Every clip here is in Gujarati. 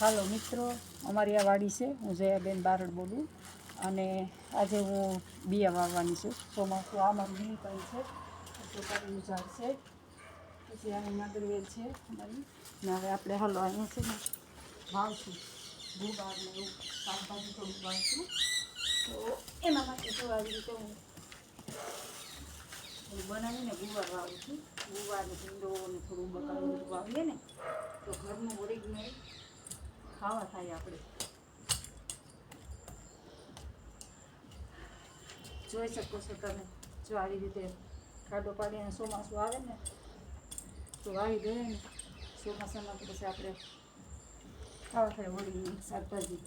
હાલો મિત્રો, અમારી આ વાડી છે, હું જયાબેન બારડ બોલું. અને આજે હું બિયા વાવવાની છું. ચોમાસું આ મારું નીલકંઠ છે સુપારીનું ઝાડ છે. પછી આની નાગરવેલ છે અમારી. ને હવે આપણે હાલો અહીંયા છે ને વાવશું. ગુવાર ને એવું શાકભાજી થોડું વાવશું. તો એના માટે જો આવી રીતે હું બનાવીને ગુવાર વાવું છું. ગુવાર ને ભીંડો ને થોડું બકાલું વાવીએ ને ખાવા થાય આપણે. જોઈ શકો છો તમે, જો આવી રીતે ખાડો પાડીને ચોમાસું આવે ને, તો વાવી દઈએ ને, ચોમાસામાં પછી આપણે ખાવા થાય વળી શાકભાજી.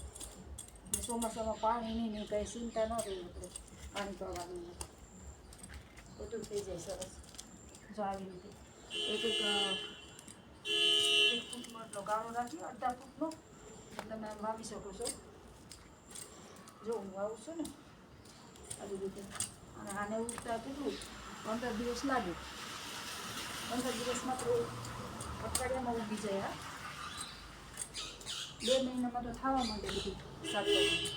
ચોમાસામાં પાણીની નહીં કંઈ ચિંતા ન રહી આપણે, પાણી પાવાની. બધું થઈ જાય સરસ. જો આવી રીતે. એક એક ફૂટનો એટલો ગાળો રાખી અડધા ફૂટનો. તમે વાવી શકો છો. જો હું વાવું છું ને, આવી રીતે. અને આને ઉગતા કેટલું પંદર દિવસ લાગે. પંદર દિવસમાં તો અઠવાડિયામાં ઉગી જાય હા બે મહિનામાં તો થવા માંડે બધું શાકભાજી.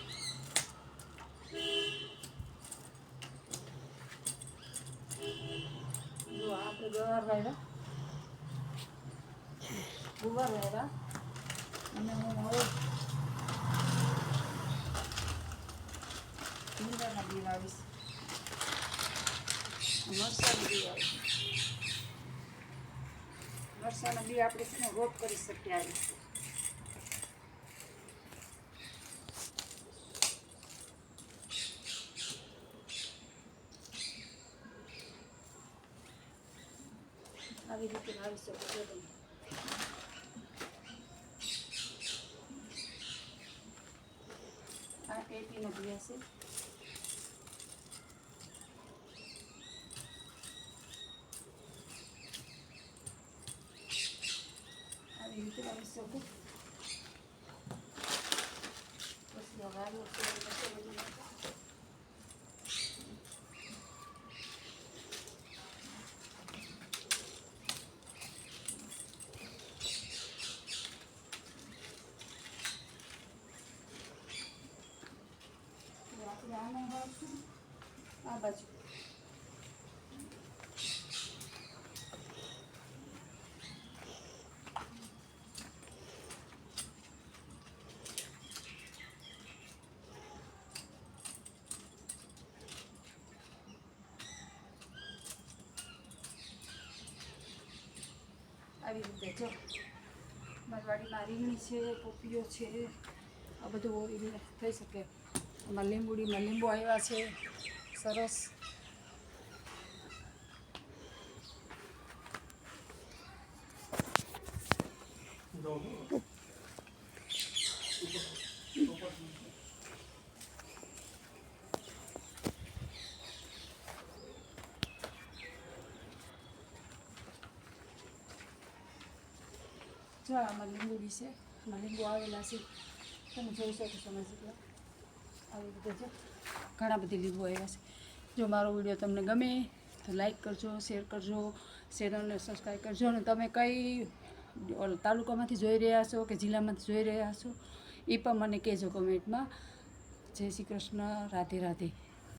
જો આપણે ગવાર વાવ્યા ગુવાર વાવ્યા ભીંડાના બી વાવીશ મરચાંના બી વાવીશ મરચાંના બી આપણે છે ને કરી શકીએ આવી. આવી રીતે વાવી શકો ટેપીનો બિયા છે આવી રીતે વાવી શકો પછી હવે આવ્યો છે એટલે તો બધું નાખો. એટલે આપણે આને વાવશું આ બાજુ. આવી રીતે જો. મારી વાડીમાં રીંગણી છે, પોપીઓ છે, આ બધું એવી થઈ શકે. એમાં લીંબુડીમાં લીંબુ આવ્યા છે. સરસ. જો આમાં લીંબુ વિશે આમાં લીંબુ આવેલા છે. તમે જોઈ શકો છો આવી રીતે છે. ઘણા બધી લીંબુ આવ્યા છે. જો મારો વીડિયો તમને ગમે તો લાઈક કરજો, શેર કરજો ચેનલને સબસ્ક્રાઈબ કરજો. અને તમે કઈ તાલુકામાંથી જોઈ રહ્યા છો કે જિલ્લામાંથી જોઈ રહ્યા છો, એ પણ મને કહેજો કમેન્ટમાં જય શ્રી કૃષ્ણ, રાધે રાધે.